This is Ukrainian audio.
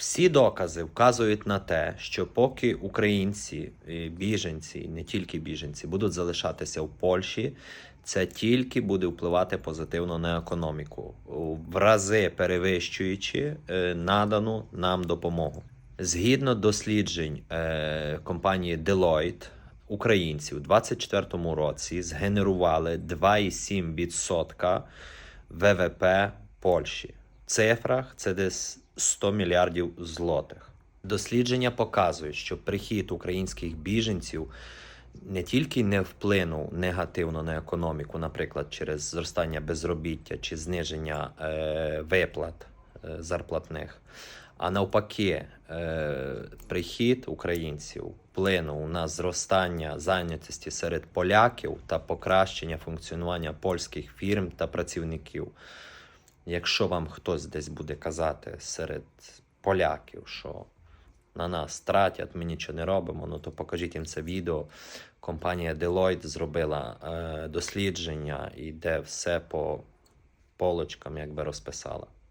Всі докази вказують на те, що поки українці, е, біженці, не тільки біженці, будуть залишатися в Польщі, це тільки буде впливати позитивно на економіку, в рази перевищуючи е, надану нам допомогу. Згідно досліджень е, компанії Deloitte, українці у 2024 році згенерували 2,7% ВВП Польщі. В цифрах це десь 100 мільярдів злотих. Дослідження показують, що прихід українських біженців не тільки не вплинув негативно на економіку, наприклад, через зростання безробіття чи зниження е, виплат е, зарплатних, а навпаки, е, прихід українців вплинув на зростання зайнятості серед поляків та покращення функціонування польських фірм та працівників. Якщо вам хтось десь буде казати серед поляків, що на нас тратять, ми нічого не робимо, ну то покажіть їм це відео. Компанія Deloitte зробила е, дослідження і де все по полочкам якби розписала.